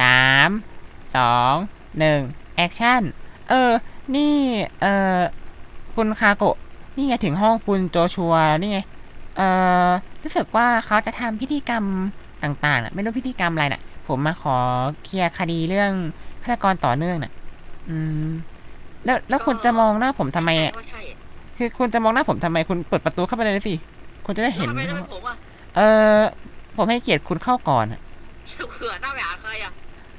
สามสองหนึ่งแอคชั่น เออ นี่ เออคุณคาโกะ นี่ไงถึงห้องคุณโจชัว นี่ไง เออรู้สึกว่าเขาจะทำพิธีกรรมต่างๆน่ะไม่รู้พิธีกรรมอะไรน่ะ ผมมาขอเคลียร์คดีเรื่องฆาตกรต่อเนื่องน่ะ อืม แล้วแล้วคุณจะมองหน้าผมทำไมอะว่าใช่อะคือคุณจะมองหน้าผมทำไม คุณเปิดประตูเข้าไปเลยสิ คุณจะได้เห็นทำไมต้องเป็นผมอะเออผมให้เกียรติคุณเข้าก่อนอะเขื่อหน้าไปหาใครอะ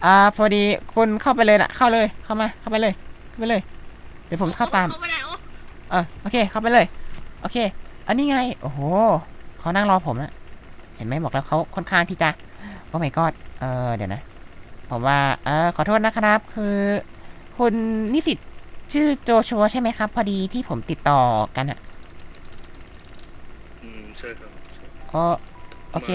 อ่าพอดีคุณเข้าไปเลยน่ะเข้าเลยเข้ามาเข้าไปเลยเข้าไปเลย เดี๋ยวผมเข้าตาม เขาไม่ได้โอ้เออโอเคเข้าไปเลย โอเค อันนี้ไง โอ้โหเขานั่งรอผมนะเห็นไหมบอกแล้วเขาค่อนข้างที่จะโอ้ my god เออเดี๋ยวนะ ผมว่าเออขอโทษนะครับ คือ คุณนิสิตชื่อโจชัวใช่ไหมครับ พอดีที่ผมติดต่อกันอะอืมใช่ครับอ๋อโอเค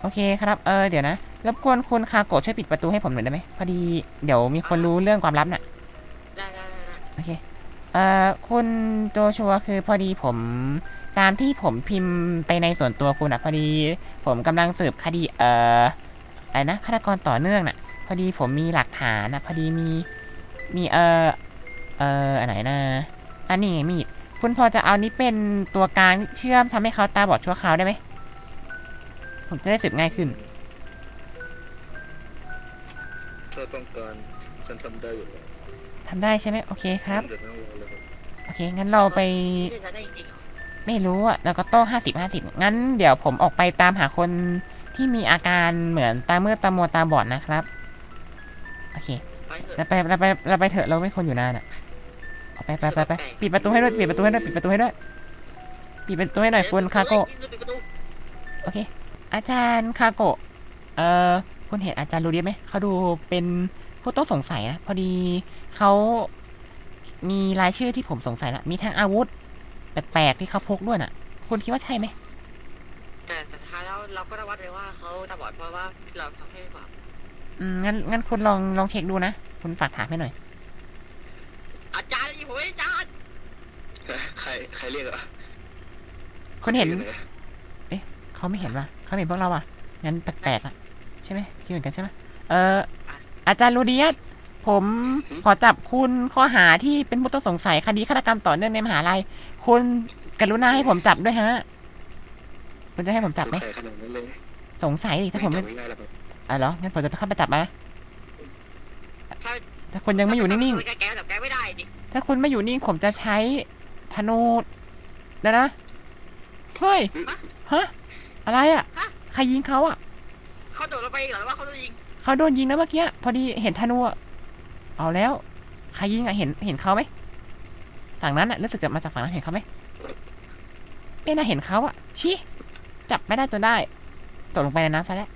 โอเคครับ เออ เดี๋ยวนะ รบกวนคุณคาโกะช่วยปิดประตูให้ผมหน่อยได้ไหมพอดีเดี๋ยวมีคนรู้เรื่องความลับน่ะ ได้ได้ได้ได้โอเค เอ่อ คุณโจชัวคือพอดีผมตามที่ผมพิมพ์ไปในส่วนตัวคุณอะพอดี ผมกำลังสืบคดี เอ่ออะไรนะฆาตกรต่อเนื่องน่ะ พอดีผมมีหลักฐานนะพอดีมี มีเอ่อ เอ่ออันไหนนะ อันนี้ไงมีด คุณพอจะเอานี้เป็นตัวกลางเชื่อมทำให้เขาตาบอดชั่วคราวได้ไหม ผมจะได้สืบง่ายขึ้น ถ้าต้องการฉันทำได้อยู่แล้วทำได้ใช่ไหมโอเคครับ เดี๋ยวนั่งรอเลยครับโอเค งั้นเราไปเล่นกันได้จริงๆเหรอไม่รู้อะแล้วก็ต้องห้าสิบห้าสิบงั้นเดี๋ยวผมออกไปตามหาคนที่มีอาการเหมือนตาเมื่อตามัวตาบอดนะครับ โอเคไปเถเราอะไปเราไปเราไปเถอะเราไม่คนอยู่นานอะออกไปไปไปไปปิดประตูให้ด้วยปิดประตูให้ด้วยปิดประตูให้ด้วยปิดประตูให้หน่อยคุณคาโกะปิดประตูโอเคอาจารย์คาโกะเอ่อ คุณเห็นอาจารย์รูเดียไหมเขาดูเป็นผู้ต้องสงสัยนะ พอดีเขามีรายชื่อที่ผมสงสัยนะมีทั้งอาวุธแปลกๆที่เขาพกด้วยน่ะ คุณคิดว่าใช่ไหมแต่สุดท้ายแล้วเราก็ได้วัดไว้ว่าเขาตาบอดเพราะว่าเราทำให้บาปอืมงั้นงั้นคุณลองลองเช็คดูนะ คุณฝากถามให้หน่อย อาจารย์ยิงผมไม่อาจารย์ใครใครเรียกอะคุณเห็นชื่ออะไรอะเขาไม่เห็นว่ะเขาเห็นพวกเราอะงั้นแปลกๆอะใช่ไหมคิดเหมือนกันใช่ไหมเอ่ออาจารย์รูเดียสผมขอจับคุณข้อหาที่เป็นผู้ต้องสงสัยคดีฆาตกรรมต่อเนื่องในมหาลัยคุณกรุณาให้ผมจับด้วยฮะคุณจะให้ผมจับไหมใครขนาดนั้นเลยสงสัยดิถ้าผมไม่จับง่ายๆแล้วครับอะเหรองั้นผมจะเข้าไปจับมานะถ้าถ้าคุณยังไม่อยู่นิ่งๆ แกจับแกไม่ได้ดิๆถ้าคุณไม่อยู่นิ่งผมจะใช้ธนูเดี๋ยวนะ เฮ้ย ฮะ อะไรอะ ใครยิงเขาอะ เขาโดดลงหรอว่าเขาโดนยิงเขาโดนยิงนะเมื่อกี้พอดีเห็นธนูอะเอาแล้วใครยิงอะเห็นเห็นเขาไหมฝั่งนั้นอะรู้สึกจะมาจากฝั่งนั้นเห็นเขาไหมไม่น่าเห็นเขาอะชี้จับไม่ได้จนได้ตกลงไปในน้ำซะแล้ว